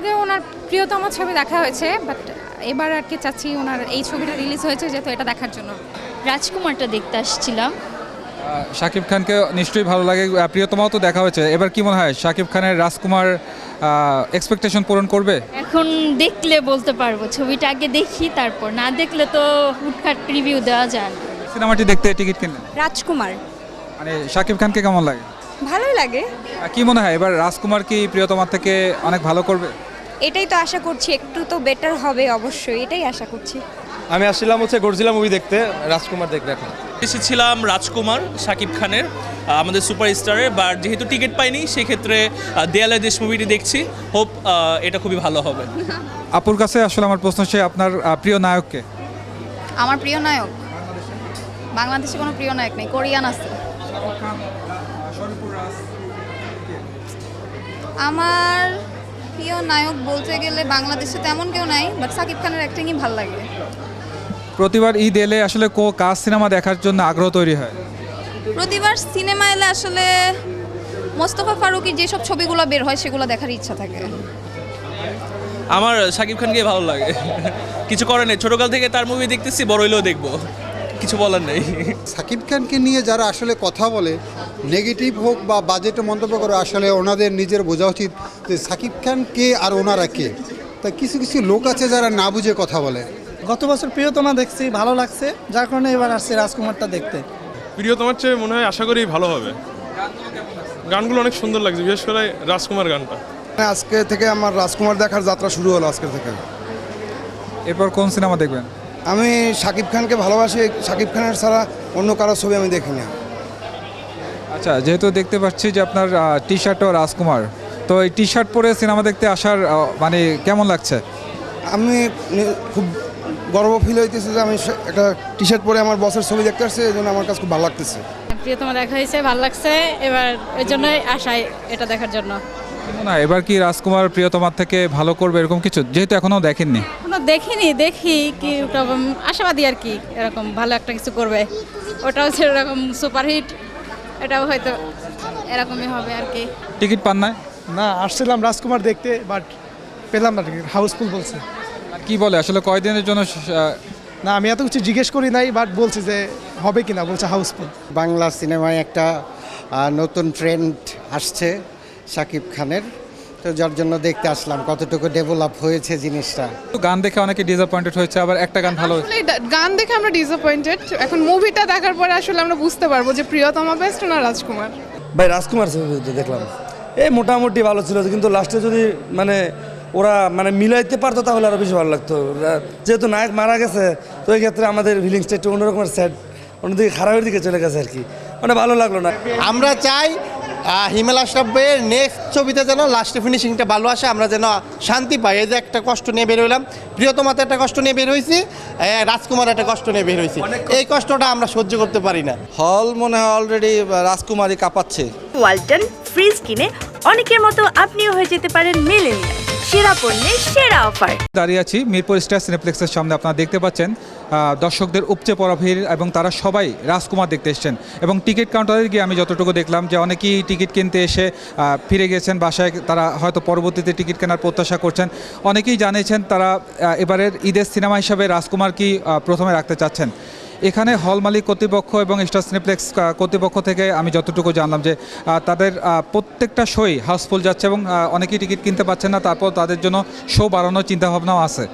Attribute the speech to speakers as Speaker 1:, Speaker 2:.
Speaker 1: আগে ওনার প্রিয়তম ছবি দেখা হয়েছে বাট এবার আর কি চাচ্ছি ওনার এই ছবিটা রিলিজ হয়েছে যেহেতু এটা দেখার জন্য।
Speaker 2: রাজকুমারটা দেখতে আসছিলাম।
Speaker 3: শাকিব খানকে নিশ্চয়ই ভালো লাগে প্রিয়তমাও তো দেখা হয়েছে। এবার কি মনে হয় শাকিব খানের রাজকুমার এক্সপেকটেশন পূরণ করবে?
Speaker 2: এখন দেখলে বলতে পারব ছবিটা আগে দেখি তারপর না দেখলে তো হুটখাট রিভিউ দেওয়া যায়
Speaker 3: সিনেমাটি দেখতে টিকিট কিনলেন?
Speaker 4: রাজকুমার।
Speaker 3: মানে শাকিব খানকে কেমন লাগে?
Speaker 4: ভালোই লাগে।
Speaker 3: কি মনে হয় এবার রাজকুমার কি প্রিয়তমার থেকে অনেক ভালো করবে?
Speaker 4: এটাই তো আশা করছি একটু তো বেটার হবে অবশ্যই এটাই আশা করছি।
Speaker 5: আমি আসছিলাম হচ্ছে গডজিলা মুভি দেখতে রাজকুমার দেখতে এখন।
Speaker 6: এসেছিলাম রাজকুমার শাকিব খানের আমাদের সুপারস্টারের বাট যেহেতু টিকিট পাইনি সেক্ষেত্রে দেয়ালে দেশ মুভিটি দেখছি হোপ এটা খুবই ভালো হবে।
Speaker 3: আপুর কাছে আসলে আমার প্রশ্ন হচ্ছে আপনার প্রিয় নায়ককে?
Speaker 7: আমার প্রিয় নায়ক? বাংলাদেশে কোনো প্রিয় নায়ক নেই কোরিয়ান আছে। আমার প্রিয় নায়ক বলতে গেলে বাংলাদেশে তেমন কেউ নাই বাট সাকিব খানের অ্যাক্টিংই ভালো লাগে।
Speaker 3: প্রতিবার ঈদ এলে আসলে কো কাজ সিনেমা দেখার জন্য আগ্রহ তৈরি হয়?
Speaker 7: প্রতিবার সিনেমা এলে আসলে মোস্তফা ফারুকির যেসব ছবিগুলো বের হয় সেগুলো দেখার ইচ্ছা থাকে।
Speaker 6: আমার শাকিব খানকে ভালো লাগে। কিছু করার নেই। ছোটকাল থেকে তার মুভি দেখতেছি বড় হইলেও দেখব। কিছু বলার নেই।
Speaker 8: সাকিব খানকে নিয়ে যারা আসলে কথা বলে নেগেটিভ হোক বা বাজেটে মন্তব্য করে আসলে ওনাদের নিজের বোঝা উচিত যে সাকিব খান কে আর ওনারা কে। তা কিছু কিছু লোক আছে যারা না বুঝে কথা বলে।
Speaker 9: গত বছর প্রিয়তমা দেখছি ভালো লাগছে যার কারণে এবার আসছে রাজকুমারটা দেখতে।
Speaker 5: প্রিয় তোমার চেয়ে মনে হয় আশা করি ভালো হবে। গানগুলো অনেক সুন্দর লাগছে বিশেষ করে রাজকুমার গানটা।
Speaker 8: আজকে থেকে আমার রাজকুমার দেখার যাত্রা শুরু হলো আজকে থেকে।
Speaker 3: এরপর কোন সিনেমা দেখবেন?
Speaker 8: আমি সাকিব খানকে ভালোবাসি সাকিব খানের ছাড়া অন্য কারও ছবি আমি দেখি না
Speaker 3: আচ্ছা যেহেতু দেখতে পাচ্ছি যে আপনার টি শার্ট ও রাজকুমার তো এই টি শার্ট পরে সিনেমা দেখতে আসার মানে কেমন লাগছে?
Speaker 8: আমি খুব গর্ব ফিল হইতেছে যে আমি একটা টি শার্ট পরে আমার বসের ছবি দেখতে আসছি এই জন্য আমার কাছে খুব ভালো লাগতেছে।
Speaker 1: প্রিয়তমা দেখা হয়েছে ভালো লাগছে এবার ওই জন্যই আশাই এটা দেখার জন্য।
Speaker 3: কি হয়? এবার কি রাজকুমার প্রিয়তমার থেকে ভালো করবে এরকম কিছু? যেহেতু এখনও দেখেননি।
Speaker 1: এখনও দেখিনি দেখি কি আশাবাদী আর কি এরকম ভালো একটা কিছু করবে। ওটাও সেরকম সুপারহিট এটাও হয়তো এরকমই হবে আর কি।
Speaker 3: টিকিট পান না
Speaker 9: না আসছিলাম রাজকুমার দেখতে বাট পেলাম না টিকিট হাউসফুল বলছে।
Speaker 3: আর কি বলে আসলে কয়দিনের জন্য
Speaker 9: না আমি এত কিছু জিজ্ঞেস করি নাই বাট বলছি যে হবে কিনা বলছে হাউসফুল।
Speaker 10: বাংলা সিনেমায় একটা নতুন ট্রেন্ড আসছে সাকিব খানের। তো যার জন্য দেখতে আসলাম কতটুকু ডেভেলপ হয়েছে জিনিসটা।
Speaker 3: তো গান দেখে অনেকে ডিসঅ্যাপয়েন্টেড হয়েছে আবার একটা গান ভালো হয়েছে।
Speaker 4: গান দেখে আমরা ডিসঅ্যাপয়েন্টেড এখন মুভিটা দেখার পরে আসলে আমরা বুঝতে পারব যে প্রিয়তমা বেস্ট না রাজকুমার।
Speaker 9: ভাই রাজকুমার দেখলাম। এই মোটামুটি ভালো ছিল কিন্তু লাস্টে যদি মানে ওরা মানে মিলাইতে পারতো তাহলে আরও বেশি ভালো লাগতো। যেহেতু নায়ক মারা গেছে তো এই ক্ষেত্রে আমাদের ফিলিংসটা একটু অন্যরকমের স্যাড অন্যদিকে খারাপের দিকে চলে গেছে আর কি। মানে ভালো লাগল না।
Speaker 10: আমরা চাই হিমেল আশরাফের নেক্সট ছবিতে যেন লাস্টে ফিনিশিংটা ভালো আসে আমরা যেন শান্তি পাই। এই যে একটা কষ্ট নিয়ে বের হইলাম। প্রিয়তমাতে একটা কষ্ট নিয়ে বের হয়েছি রাজকুমার একটা কষ্ট নিয়ে বের হয়েছি এই কষ্টটা আমরা সহ্য করতে পারি না।
Speaker 5: হল মনে হয় অলরেডি রাজকুমারই কাঁপাচ্ছে।
Speaker 4: ওয়ালটন ফ্রিজ কিনে অনেকের মতো আপনিও হয়ে যেতে পারেন মেলেনিয়া সেরা পণ্যের সেরা অফার।
Speaker 3: দাঁড়িয়ে আছি মিরপুর স্টার সিনেপ্লেক্সের সামনে আপনারা দেখতে পাচ্ছেন দর্শকদের উপচে পড়া ভিড় এবং তারা সবাই রাজকুমার দেখতে এসেছেন। এবং টিকিট কাউন্টারে গিয়ে আমি যতটুকু দেখলাম যে অনেকেই টিকিট কিনতে এসে ফিরে গেছেন বাসায়। তারা হয়তো পরবর্তীতে টিকিট কেনার প্রত্যাশা করছেন। অনেকেই জানিয়েছেন তারা এবারের ঈদের সিনেমা হিসাবে রাজকুমার কি প্রথমে রাখতে চাচ্ছেন। এখানে হল মালিক কর্তৃপক্ষ এবং স্টার সিনেপ্লেক্স কর্তৃপক্ষ থেকে আমি যতটুকু জানলাম যে তাদের প্রত্যেকটা শোই হাউসফুল যাচ্ছে এবং অনেকেই টিকিট কিনতে পারছেন না। তারপর তাদের জন্য শো বাড়ানোর চিন্তাভাবনাও আছে।